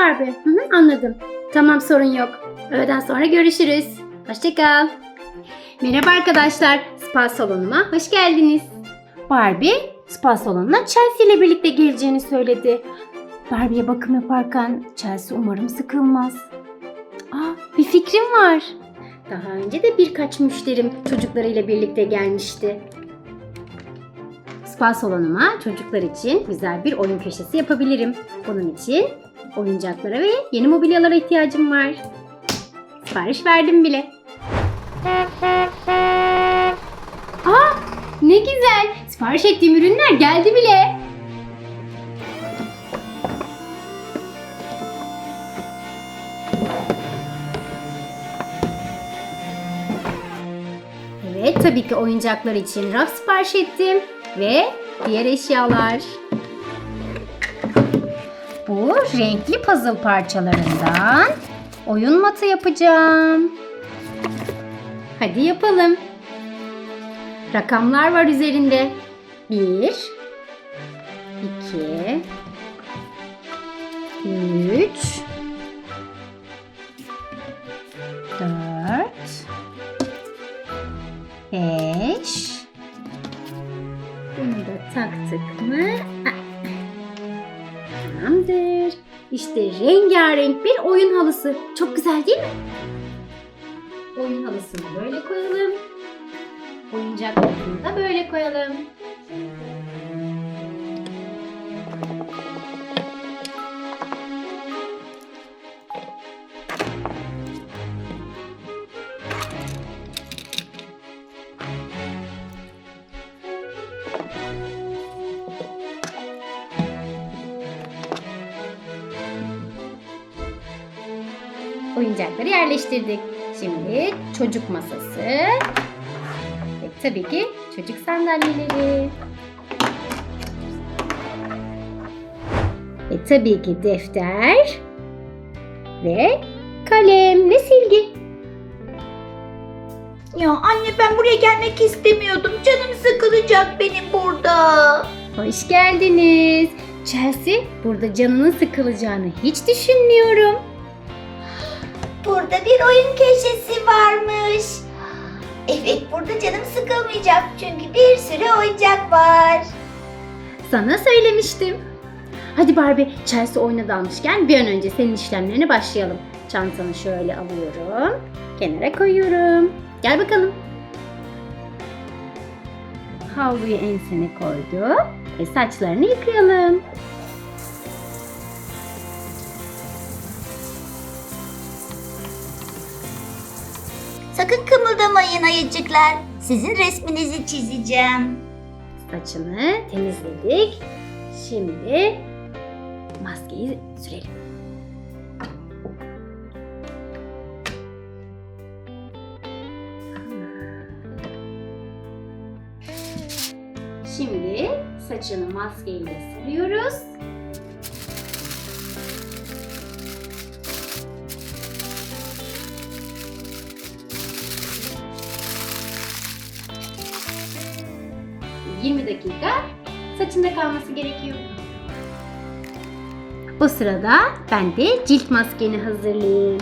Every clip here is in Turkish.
Barbie? Hı hı, anladım. Tamam sorun yok. Öğleden sonra görüşürüz. Hoşçakal. Merhaba arkadaşlar. Spa salonuma hoş geldiniz. Barbie spa salonuna Chelsea ile birlikte geleceğini söyledi. Barbie'ye bakım yaparken Chelsea umarım sıkılmaz. Aa, bir fikrim var. Daha önce de birkaç müşterim çocuklarıyla birlikte gelmişti. Spa salonuma çocuklar için güzel bir oyun köşesi yapabilirim. Bunun için oyuncaklara ve yeni mobilyalara ihtiyacım var. Sipariş verdim bile. Aa, ne güzel. Sipariş ettiğim ürünler geldi bile. Evet, tabii ki oyuncaklar için raf sipariş ettim ve diğer eşyalar. Bu renkli puzzle parçalarından oyun matı yapacağım. Hadi yapalım. Rakamlar var üzerinde. 1 2 3 4 5 taktık mı? Ah. Tamamdır. İşte rengarenk bir oyun halısı. Çok güzel değil mi? Oyun halısını böyle koyalım. Oyuncaklarını da böyle koyalım. Oyuncakları yerleştirdik. Şimdi çocuk masası ve tabii ki çocuk sandalyeleri. Ve tabii ki defter ve kalem ve silgi. Ya anne ben buraya gelmek istemiyordum. Canım sıkılacak benim burada. Hoş geldiniz. Chelsea, burada canının sıkılacağını hiç düşünmüyorum. Burada bir oyun köşesi varmış. Evet burada canım sıkılmayacak çünkü bir sürü oyuncak var. Sana söylemiştim. Hadi Barbie, Chelsea oyuna dalmışken bir an önce senin işlemlerine başlayalım. Çantanı şöyle alıyorum. Kenara koyuyorum. Gel bakalım. Havluyu ensene koydu. Ve saçlarını yıkayalım. Sakın kımıldamayın ayıcıklar. Sizin resminizi çizeceğim. Saçını temizledik. Şimdi maskeyi sürelim. Şimdi saçını maskeyle sürüyoruz. ...20 dakika saçında kalması gerekiyor. O sırada ben de cilt maskeni hazırlayayım.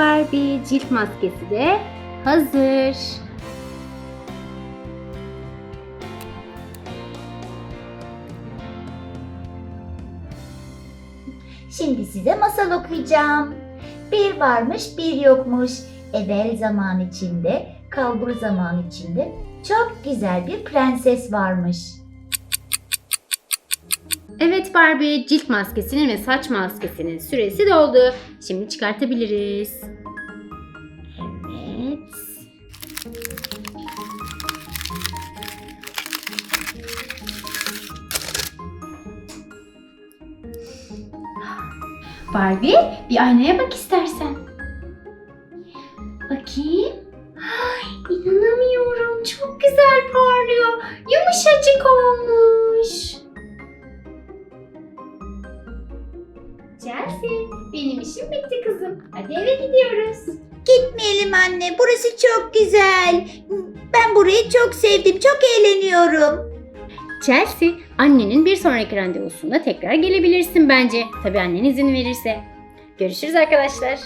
Evet Barbie cilt maskesi de hazır. Şimdi size masal okuyacağım. Bir varmış bir yokmuş. Evvel zaman içinde, kalbur zaman içinde çok güzel bir prenses varmış. Evet Barbie cilt maskesinin ve saç maskesinin süresi doldu. Şimdi çıkartabiliriz. Evet. Barbie bir aynaya bak istersen. Bakayım. Ay, inanamıyorum. Çok güzel Chelsea, benim işim bitti kızım. Hadi eve gidiyoruz. Gitmeyelim anne. Burası çok güzel. Ben burayı çok sevdim. Çok eğleniyorum. Chelsea, annenin bir sonraki randevusunda tekrar gelebilirsin bence. Tabii annen izin verirse. Görüşürüz arkadaşlar.